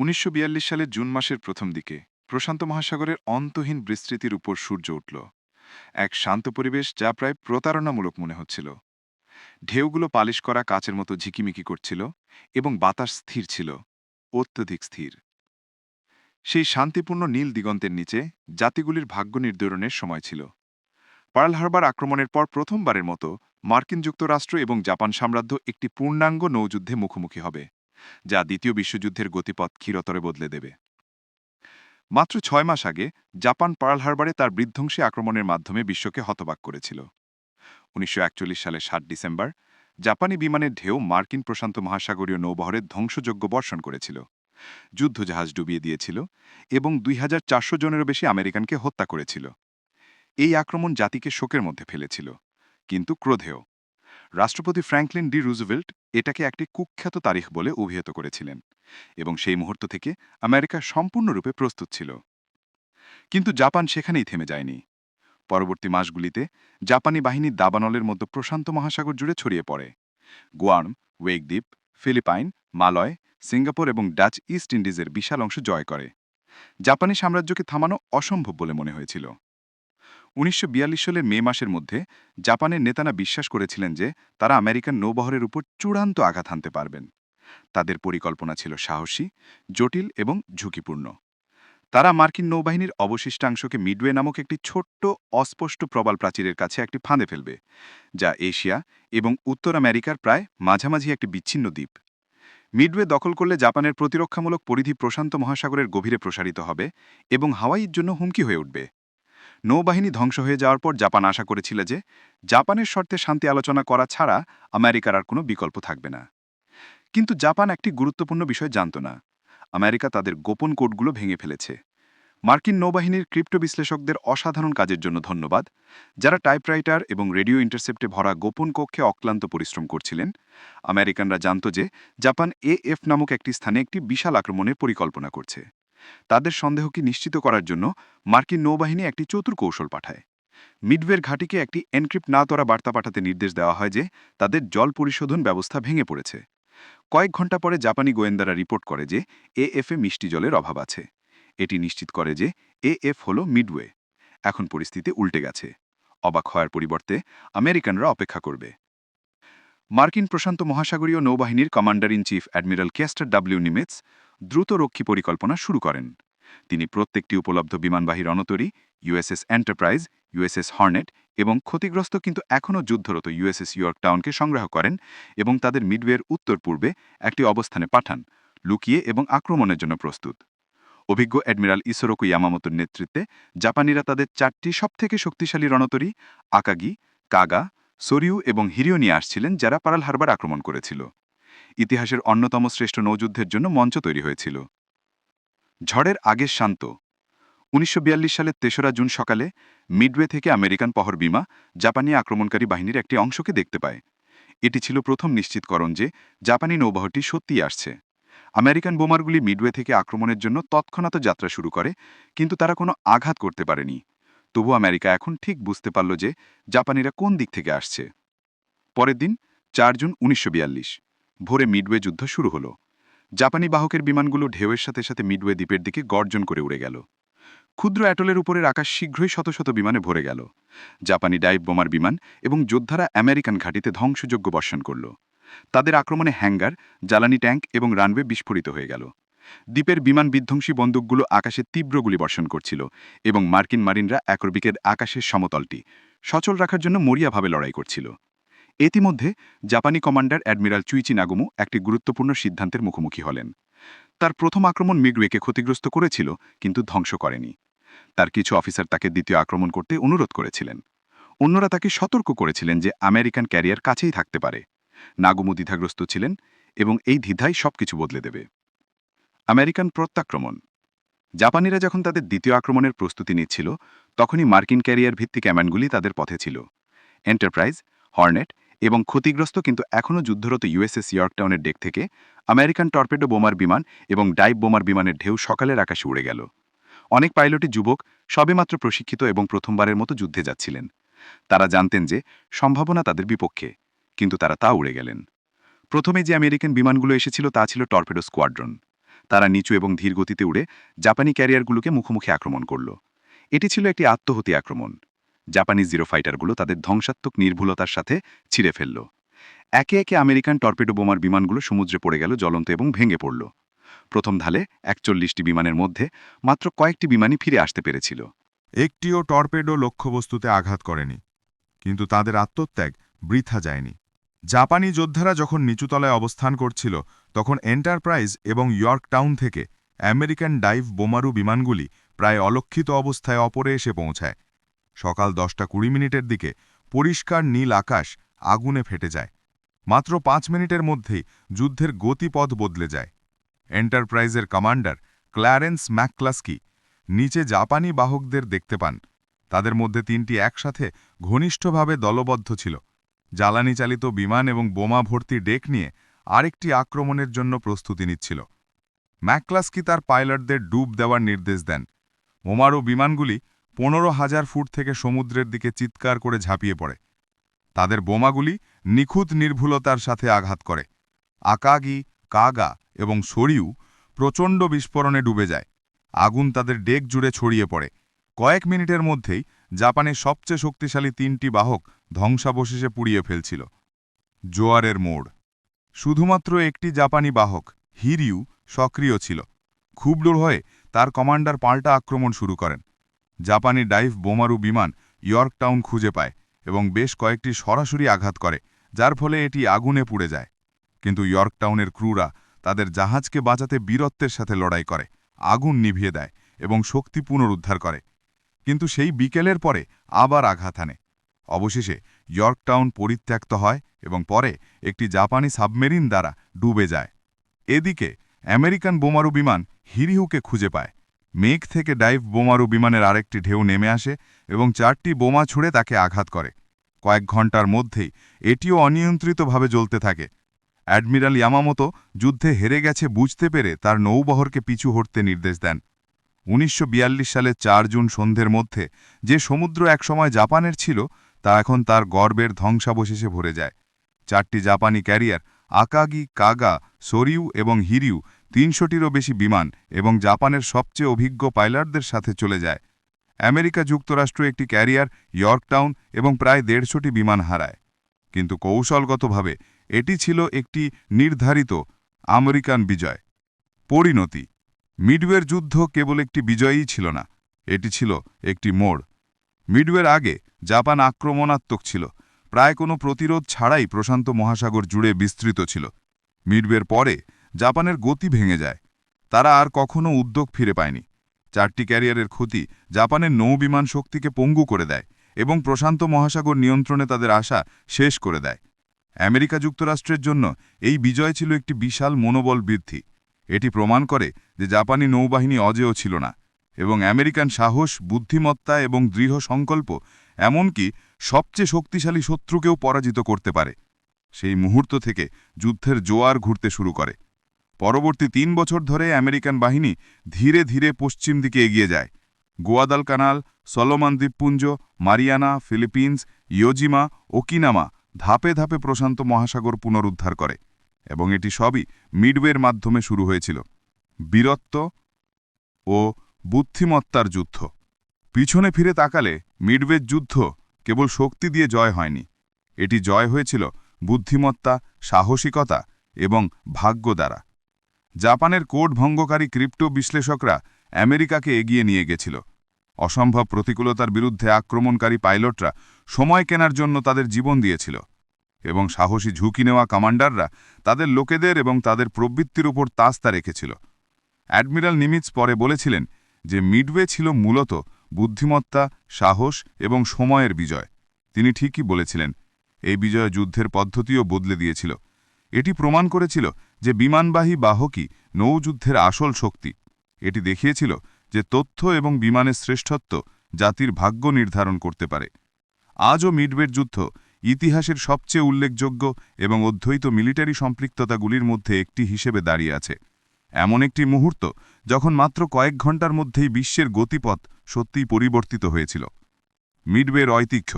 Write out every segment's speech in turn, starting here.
উনিশশো সালের জুন মাসের প্রথম দিকে প্রশান্ত মহাসাগরের অন্তহীন বিস্তৃতির উপর সূর্য উঠল। এক শান্ত পরিবেশ যা প্রায় প্রতারণামূলক মনে হচ্ছিল। ঢেউগুলো পালিশ করা কাচের মতো ঝিকিমিকি করছিল এবং বাতাস স্থির ছিল, অত্যধিক স্থির। সেই শান্তিপূর্ণ নীল দিগন্তের নিচে জাতিগুলির ভাগ্য নির্ধারণের সময় ছিল। পার্ল হারবার আক্রমণের পর প্রথমবারের মতো মার্কিন যুক্তরাষ্ট্র এবং জাপান সাম্রাজ্য একটি পূর্ণাঙ্গ নৌযুদ্ধে মুখোমুখি হবে। যা দ্বিতীয় বিশ্বযুদ্ধের গতিপথ ক্ষীরতরে বদলে দেবে। মাত্র ছয় মাস আগে জাপান পার্ল হারবারে তার বিধ্বংসী আক্রমণের মাধ্যমে বিশ্বকে হতবাক করেছিল। উনিশশো সালের সাত ডিসেম্বর জাপানি বিমানের ঢেউ মার্কিন প্রশান্ত মহাসাগরীয় নৌবহরের ধ্বংসযোগ্য বর্ষণ করেছিল। যুদ্ধজাহাজ ডুবিয়ে দিয়েছিল এবং দুই হাজার চারশো জনেরও বেশি আমেরিকানকে হত্যা করেছিল। এই আক্রমণ জাতিকে শোকের মধ্যে ফেলেছিল, কিন্তু ক্রোধেও। রাষ্ট্রপতি ফ্র্যাঙ্কলিন ডি রুজভেল্ট এটাকে একটি কুখ্যাত তারিখ বলে অভিহিত করেছিলেন এবং সেই মুহূর্ত থেকে আমেরিকা সম্পূর্ণরূপে প্রস্তুত ছিল। কিন্তু জাপান সেখানেই থেমে যায়নি। পরবর্তী মাসগুলিতে জাপানি বাহিনী দাবানলের মধ্যে প্রশান্ত মহাসাগর জুড়ে ছড়িয়ে পড়ে। গোয়ার্ম, ওয়েকদ্বীপ, ফিলিপাইন, মালয়, সিঙ্গাপুর এবং ডাচ ইস্ট ইন্ডিজের বিশাল অংশ জয় করে। জাপানি সাম্রাজ্যকে থামানো অসম্ভব বলে মনে হয়েছিল। উনিশশো বিয়াল্লিশ সালের মে মাসের মধ্যে জাপানের নেতারা বিশ্বাস করেছিলেন যে তারা আমেরিকান নৌবহরের উপর চূড়ান্ত আঘাত হানতে পারবেন। তাদের পরিকল্পনা ছিল সাহসী, জটিল এবং ঝুঁকিপূর্ণ। তারা মার্কিন নৌবাহিনীর অবশিষ্টাংশকে মিডওয়ে নামক একটি ছোট্ট, অস্পষ্ট প্রবাল প্রাচীরের কাছে একটি ফাঁদে ফেলবে, যা এশিয়া এবং উত্তর আমেরিকার প্রায় মাঝামাঝি একটি বিচ্ছিন্ন দ্বীপ। মিডওয়ে দখল করলে জাপানের প্রতিরক্ষামূলক পরিধি প্রশান্ত মহাসাগরের গভীরে প্রসারিত হবে এবং হাওয়াইয়ের জন্য হুমকি হয়ে উঠবে। নৌবাহিনী ধ্বংস হয়ে যাওয়ার পর জাপান আশা করেছিল যে জাপানের শর্তে শান্তি আলোচনা করা ছাড়া আমেরিকার আর কোনো বিকল্প থাকবে না। কিন্তু জাপান একটি গুরুত্বপূর্ণ বিষয় জানত না। আমেরিকা তাদের গোপন কোডগুলো ভেঙে ফেলেছে। মার্কিন নৌবাহিনীর ক্রিপ্টো বিশ্লেষকদের অসাধারণ কাজের জন্য ধন্যবাদ। যারা টাইপরাইটার এবং রেডিও ইন্টারসেপ্টে ভরা গোপন কক্ষে অক্লান্ত পরিশ্রম করছিলেন, আমেরিকানরা জানত যে জাপান এএফ নামক একটি স্থানে একটি বিশাল আক্রমণের পরিকল্পনা করছে। তাদের সন্দেহকে নিশ্চিত করার জন্য মার্কিন নৌবাহিনী একটি চতুর কৌশল পাঠায়। মিডওয়ের ঘাটিকে একটি এনক্রিপ্ট না তোরা বার্তা পাঠাতে নির্দেশ দেওয়া হয় যে, তাদের জল পরিশোধন ব্যবস্থা ভেঙে পড়েছে। কয়েক ঘণ্টা পরে জাপানি গোয়েন্দারা রিপোর্ট করে যে, এএফে মিষ্টি জলের অভাব আছে। এটি নিশ্চিত করে যে, এএফ হল মিডওয়ে। এখন পরিস্থিতি উল্টে গেছে। অবাক হওয়ার পরিবর্তে আমেরিকানরা অপেক্ষা করবে। মার্কিন প্রশান্ত মহাসাগরীয় নৌবাহিনীর commander in chief admiral Chester W Nimitz দ্রুত রক্ষী পরিকল্পনা শুরু করেন। তিনি প্রত্যেকটি উপলব্ধ বিমানবাহী রণতরী ইউএসএস এন্টারপ্রাইজ ইউএসএস হর্নেট এবং ক্ষতিগ্রস্ত কিন্তু এখনও যুদ্ধরত ইউএসএস ইয়র্ক টাউনকে সংগ্রহ করেন এবং তাদের মিডওয়ের উত্তর পূর্বে একটি অবস্থানে পাঠান, লুকিয়ে এবং আক্রমণের জন্য প্রস্তুত। অভিজ্ঞ অ্যাডমিরাল ইসোরোকু ইয়ামামতোর নেতৃত্বে জাপানিরা তাদের চারটি সবথেকে শক্তিশালী রণতরী, আকাগি, কাগা, সরিউ এবং হিরিও নিয়ে আসছিলেন যারা পারাল হারবার আক্রমণ করেছিল। ইতিহাসের অন্যতম শ্রেষ্ঠ নৌযুদ্ধের জন্য মঞ্চ তৈরি হয়েছিল। ঝড়ের আগে শান্ত। উনিশশো বিয়াল্লিশ সালের তেসরা জুন সকালে মিডওয়ে থেকে আমেরিকান পহর বিমা জাপানি আক্রমণকারী বাহিনীর একটি অংশকে দেখতে পায়। এটি ছিল প্রথম নিশ্চিতকরণ যে জাপানি নৌবাহটি সত্যিই আসছে। আমেরিকান বোমারগুলি মিডওয়ে থেকে আক্রমণের জন্য তৎক্ষণাৎ যাত্রা শুরু করে, কিন্তু তারা কোনো আঘাত করতে পারেনি। তবু আমেরিকা এখন ঠিক বুঝতে পারল যে জাপানিরা কোন দিক থেকে আসছে। পরের দিন, চার জুন উনিশশো বিয়াল্লিশ। ভোরে মিডওয়ে যুদ্ধ শুরু হলো। জাপানি বাহকের বিমানগুলো ঢেউয়ের সাথে সাথে মিডওয়ে দ্বীপের দিকে গর্জন করে উড়ে গেল। ক্ষুদ্র অ্যাটলের উপরের আকাশ শীঘ্রই শত শত বিমানে ভরে গেল। জাপানি ডাইভ বোমার বিমান এবং যোদ্ধারা আমেরিকান ঘাটিতে ধ্বংসযোগ্য বর্ষণ করল। তাদের আক্রমণে হ্যাঙ্গার, জ্বালানি ট্যাঙ্ক এবং রানওয়ে বিস্ফোরিত হয়ে গেল। দ্বীপের বিমান বিধ্বংসী বন্দুকগুলো আকাশে তীব্র গুলি বর্ষণ করছিল এবং মার্কিন মারিনরা অ্যাক্রবিকের আকাশের সমতলটি সচল রাখার জন্য মরিয়াভাবে লড়াই করছিল। ইতিমধ্যে জাপানি কমান্ডার অ্যাডমিরাল চুইচি নাগুমু একটি গুরুত্বপূর্ণ সিদ্ধান্তের মুখোমুখি হলেন। তার প্রথম আক্রমণ মিগওয়েকে ক্ষতিগ্রস্ত করেছিল, কিন্তু ধ্বংস করেনি। তার কিছু অফিসার তাকে দ্বিতীয় আক্রমণ করতে অনুরোধ করেছিলেন। অন্যরা তাকে সতর্ক করেছিলেন যে আমেরিকান ক্যারিয়ার কাছেই থাকতে পারে। নাগুমু দ্বিধাগ্রস্ত ছিলেন এবং এই দ্বিধাই সবকিছু বদলে দেবে। আমেরিকান প্রত্যাক্রমণ। জাপানিরা যখন তাদের দ্বিতীয় আক্রমণের প্রস্তুতি নিচ্ছিল, তখনই মার্কিন ক্যারিয়ার ভিত্তিক অ্যাম্যানগুলি তাদের পথে ছিল। এন্টারপ্রাইজ, হর্নেট এবং ক্ষতিগ্রস্ত কিন্তু এখনও যুদ্ধরত ইউএসএস ইয়র্কটাউনের ডেক থেকে আমেরিকান টর্পেডো বোমার বিমান এবং ডাইভ বোমার বিমানের ঢেউ সকালের আকাশে উড়ে গেল। অনেক পাইলটই যুবক সবেমাত্র প্রশিক্ষিত এবং প্রথমবারের মতো যুদ্ধে যাচ্ছিলেন। তারা জানতেন যে সম্ভাবনা তাদের বিপক্ষে, কিন্তু তারা তা উড়ে গেলেন। প্রথমে যে আমেরিকান বিমানগুলো এসেছিল তা ছিল টর্পেডো স্কোয়াড্রন তারা নিচু এবং ধীর গতিতে উড়ে জাপানি ক্যারিয়ারগুলোকে মুখোমুখি আক্রমণ করল। এটি ছিল একটি আত্মহতি আক্রমণ। জাপানি জিরো ফাইটারগুলো তাদের ধ্বংসাত্মক নির্ভুলতার সাথে ছিঁড়ে ফেলল। একে একে আমেরিকান টর্পেডো বোমার বিমানগুলো সমুদ্রে পড়ে গেল, জ্বলন্ত এবং ভেঙে পড়ল। প্রথম ঢালে একচল্লিশটি বিমানের মধ্যে মাত্র কয়েকটি বিমানই ফিরে আসতে পেরেছিল। একটিও টর্পেডো লক্ষ্যবস্তুতে আঘাত করেনি, কিন্তু তাদের আত্মত্যাগ বৃথা যায়নি। জাপানি যোদ্ধারা যখন নিচুতলায় অবস্থান করছিল, তখন এন্টারপ্রাইজ এবং ইয়র্ক টাউন থেকে আমেরিকান ডাইভ বোমারু বিমানগুলি প্রায় অলক্ষিত অবস্থায় অপরে এসে পৌঁছায়। সকাল দশটা কুড়ি মিনিটের দিকে পরিষ্কার নীল আকাশ আগুনে ফেটে যায়। মাত্র পাঁচ মিনিটের মধ্যেই যুদ্ধের গতিপথ বদলে যায়। এন্টারপ্রাইজের কমান্ডার ক্ল্যারেন্স ম্যাকক্লাস্কি নিচে জাপানি বাহকদের দেখতে পান। তাদের মধ্যে তিনটি একসাথে ঘনিষ্ঠভাবে দলবদ্ধ ছিল। জ্বালানি চালিত বিমান এবং বোমা ভর্তি ডেক নিয়ে আরেকটি আক্রমণের জন্য প্রস্তুতি নিচ্ছিল। ম্যাকক্লাস্কি তার পাইলটদের ডুব দেওয়ার নির্দেশ দেন। ওমারও বিমানগুলি পনেরো হাজার ফুট থেকে সমুদ্রের দিকে চিৎকার করে ঝাঁপিয়ে পড়ে। তাদের বোমাগুলি নিখুঁত নির্ভুলতার সাথে আঘাত করে। আকাগি, কাগা এবং সরিউ প্রচণ্ড বিস্ফোরণে ডুবে যায়। আগুন তাদের ডেক জুড়ে ছড়িয়ে পড়ে। কয়েক মিনিটের মধ্যেই জাপানের সবচেয়ে শক্তিশালী তিনটি বাহক ধ্বংসাবশেষে পুড়িয়ে ফেলছিল। জোয়ারের মোড়। শুধুমাত্র একটি জাপানি বাহক হিরিউ সক্রিয় ছিল। ক্ষুব্ধ হয়ে তার কমান্ডার পাল্টা আক্রমণ শুরু করেন। জাপানি ডাইভ বোমারু বিমান ইয়র্ক টাউন খুঁজে পায় এবং বেশ কয়েকটি সরাসরি আঘাত করে, যার ফলে এটি আগুনে পুড়ে যায়। কিন্তু ইয়র্ক টাউনের ক্রুরা তাদের জাহাজকে বাঁচাতে বীরত্বের সাথে লড়াই করে, আগুন নিভিয়ে দেয় এবং শক্তি পুনরুদ্ধার করে। কিন্তু সেই বিকেলের পরে আবার আঘাত আনে অবশেষে ইয়র্কটাউন পরিত্যক্ত হয় এবং পরে একটি জাপানি সাবমেরিন দ্বারা ডুবে যায়। এদিকে আমেরিকান বোমারু বিমান হিরিহুকে খুঁজে পায় মেঘ থেকে ডাইভ বোমারু বিমানের আরেকটি ঢেউ নেমে আসে এবং চারটি বোমা ছুঁড়ে তাকে আঘাত করে। কয়েক ঘণ্টার মধ্যেই এটিও অনিয়ন্ত্রিতভাবে জ্বলতে থাকে। অ্যাডমিরাল ইয়ামামতো যুদ্ধে হেরে গেছে বুঝতে পেরে তার নৌবহরকে পিছু হটতে নির্দেশ দেন। উনিশশো সালের চার জুন সন্ধ্যের মধ্যে যে সমুদ্র একসময় জাপানের ছিল, তা এখন তার গর্বের ধ্বংসাবশেষে ভরে যায়। চারটি জাপানি ক্যারিয়ার, আকাগি, কাগা, সরিউ এবং হিরিউ তিনশোটিরও বেশি বিমান এবং জাপানের সবচেয়ে অভিজ্ঞ পাইলটদের সাথে চলে যায়। আমেরিকা যুক্তরাষ্ট্র একটি ক্যারিয়ার, ইয়র্কটাউন এবং প্রায় দেড়শোটি বিমান হারায়। কিন্তু কৌশলগতভাবে এটি ছিল একটি নির্ধারিত আমেরিকান বিজয়। পরিণতি। মিডওয়ের যুদ্ধ কেবল একটি বিজয়ই ছিল না, এটি ছিল একটি মোড়। মিডওয়ের আগে জাপান আক্রমণাত্মক ছিল, প্রায় কোনো প্রতিরোধ ছাড়াই প্রশান্ত মহাসাগর জুড়ে বিস্তৃত ছিল। মিডওয়ের পরে জাপানের গতি ভেঙে যায়। তারা আর কখনো উদ্যোগ ফিরে পায়নি। চারটি ক্যারিয়ারের ক্ষতি জাপানের নৌবিমান শক্তিকে পঙ্গু করে দেয় এবং প্রশান্ত মহাসাগর নিয়ন্ত্রণে তাদের আশা শেষ করে দেয়। আমেরিকা যুক্তরাষ্ট্রের জন্য এই বিজয় ছিল একটি বিশাল মনোবল বৃদ্ধি। এটি প্রমাণ করে যে জাপানি নৌবাহিনী অজেয় ছিল না এবং আমেরিকান সাহস, বুদ্ধিমত্তা এবং দৃঢ় সংকল্প এমনকি সবচেয়ে শক্তিশালী শত্রুকেও পরাজিত করতে পারে। সেই মুহূর্ত থেকে যুদ্ধের জোয়ার ঘুরতে শুরু করে। পরবর্তী তিন বছর ধরে আমেরিকান বাহিনী ধীরে ধীরে পশ্চিম দিকে এগিয়ে যায়। গোয়াদাল কানাল সলোমান দ্বীপপুঞ্জ, Mariana, Philippines, Iwo Jima, Okinawa ধাপে ধাপে প্রশান্ত মহাসাগর পুনরুদ্ধার করে এবং এটি সবই মিডওয়ের মাধ্যমে শুরু হয়েছিল। বীরত্ব ও বুদ্ধিমত্তার যুদ্ধ। পিছনে ফিরে তাকালে মিডওয়ের যুদ্ধ কেবল শক্তি দিয়ে জয় হয়নি। এটি জয় হয়েছিল বুদ্ধিমত্তা, সাহসিকতা এবং ভাগ্য দ্বারা। জাপানের কোড ভঙ্গকারী ক্রিপ্টো বিশ্লেষকরা আমেরিকাকে এগিয়ে নিয়ে গেছিল। অসম্ভব প্রতিকূলতার বিরুদ্ধে আক্রমণকারী পাইলটরা সময় কেনার জন্য তাদের জীবন দিয়েছিল এবং সাহসী ঝুঁকি নেওয়া কমান্ডাররা তাদের লোকেদের এবং তাদের প্রবৃত্তির উপর তাস্তা রেখেছিল। অ্যাডমিরাল নিমিটস পরে বলেছিলেন যে মিডওয়ে ছিল মূলত বুদ্ধিমত্তা, সাহস এবং সময়ের বিজয়। তিনি ঠিকই বলেছিলেন, এই বিজয় যুদ্ধের পদ্ধতিও বদলে দিয়েছিল। এটি প্রমাণ করেছিল যে বিমানবাহী বাহকই নৌযুদ্ধের আসল শক্তি। এটি দেখিয়েছিল যে তথ্য এবং বিমানের শ্রেষ্ঠত্ব জাতির ভাগ্য নির্ধারণ করতে পারে। আজও মিডওয়ের যুদ্ধ ইতিহাসের সবচেয়ে উল্লেখযোগ্য এবং অধ্যয়িত মিলিটারি সম্পৃক্ততাগুলির মধ্যে একটি হিসেবে দাঁড়িয়ে আছে। এমন একটি মুহূর্ত যখন মাত্র কয়েক ঘণ্টার মধ্যেই বিশ্বের গতিপথ সত্যিই পরিবর্তিত হয়েছিল। মিডওয়ের ঐতিহ্য।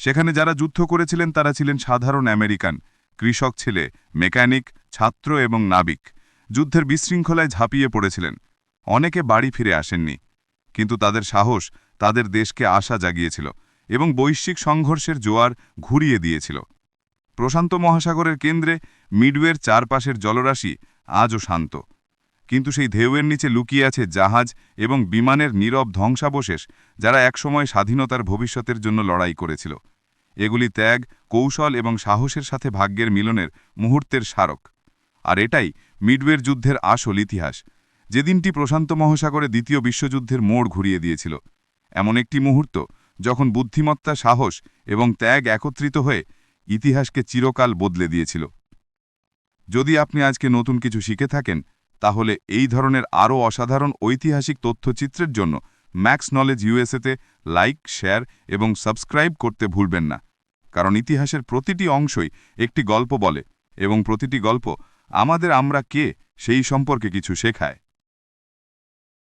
সেখানে যারা যুদ্ধ করেছিলেন তারা ছিলেন সাধারণ আমেরিকান, কৃষক ছেলে, মেকানিক ছাত্র এবং নাবিক যুদ্ধের বিশৃঙ্খলায় ঝাঁপিয়ে পড়েছিলেন। অনেকে বাড়ি ফিরে আসেননি, কিন্তু তাদের সাহস তাদের দেশকে আশা জাগিয়েছিল এবং বৈশ্বিক সংঘর্ষের জোয়ার ঘুরিয়ে দিয়েছিল। প্রশান্ত মহাসাগরের কেন্দ্রে মিডওয়ের চারপাশের জলরাশি আজও শান্ত, কিন্তু সেই ঢেউয়ের নিচে লুকিয়ে আছে জাহাজ এবং বিমানের নীরব ধ্বংসাবশেষ যারা একসময় স্বাধীনতার ভবিষ্যতের জন্য লড়াই করেছিল। এগুলি ত্যাগ, কৌশল এবং সাহসের সাথে ভাগ্যের মিলনের মুহূর্তের স্মারক। আর এটাই মিডওয়ের যুদ্ধের আসল ইতিহাস। যেদিনটি প্রশান্ত মহাসাগরে দ্বিতীয় বিশ্বযুদ্ধের মোড় ঘুরিয়ে দিয়েছিল। এমন একটি মুহূর্ত যখন বুদ্ধিমত্তা, সাহস এবং ত্যাগ একত্রিত হয়ে ইতিহাসকে চিরকাল বদলে দিয়েছিল। যদি আপনি আজকে নতুন কিছু শিখে থাকেন, তাহলে এই ধরনের আরও অসাধারণ ঐতিহাসিক তথ্যচিত্রের জন্য ম্যাক্স নলেজ ইউএসএতে লাইক, শেয়ার এবং সাবস্ক্রাইব করতে ভুলবেন না। কারণ ইতিহাসের প্রতিটি অংশই একটি গল্প বলে এবং প্রতিটি গল্প আমাদের আমরা কে সেই সম্পর্কে কিছু শেখায়।